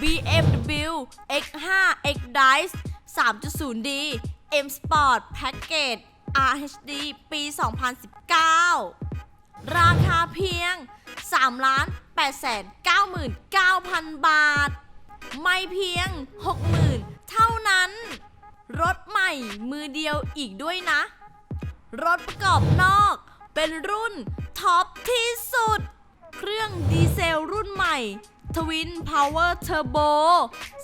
BMW X5 X Drive 3.0D M Sport Package RHD ปี 2019 ราคาเพียง3 8 9 9 0 0 0 บาท ไม่เพียง 60,000 เท่านั้น รถใหม่มือเดียวอีกด้วยนะ รถประกอบนอกเป็นรุ่นท็อปที่สุด เครื่องดีเซลรุ่นใหม่ Twin Power Turbo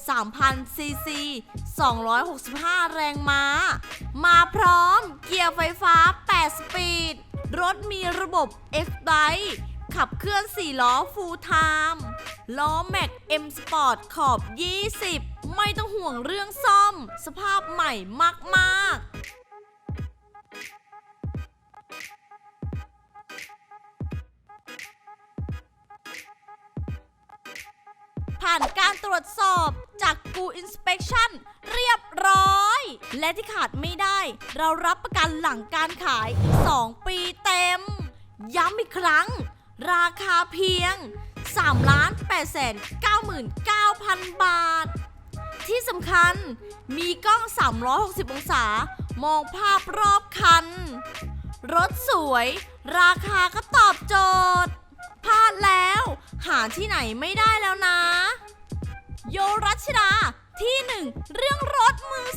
3,000ซีซี265 แรงม้า มาพร้อมเกียร์ไฟฟ้า 8 สปีด รถมีระบบ F Drive ขับเคลื่อน 4 ล้อ Full Time ล้อแม็ก M Sport ขอบ 20 ไม่ต้องห่วงเรื่องซ่อม สภาพใหม่มาก ๆ ผ่านการตรวจสอบจากกูอินสเป t ชั่นเรียบร้อย และที่ขาดไม่ได้ เรารับประกันหลังการขาย 2 ปีเต็ม ย้ำอีกครั้ง ราคาเพียง3 8 9 9 0 0 0 บาท ที่สำคัญมีกล้อง 360 องศา มองภาพรอบคัน รถสวย ราคาก็ตอบโจทย์พลาดแล้ว หาที่ไหนไม่ได้แล้วนะ รัชดาที่หนึ่งเรื่องรถมือ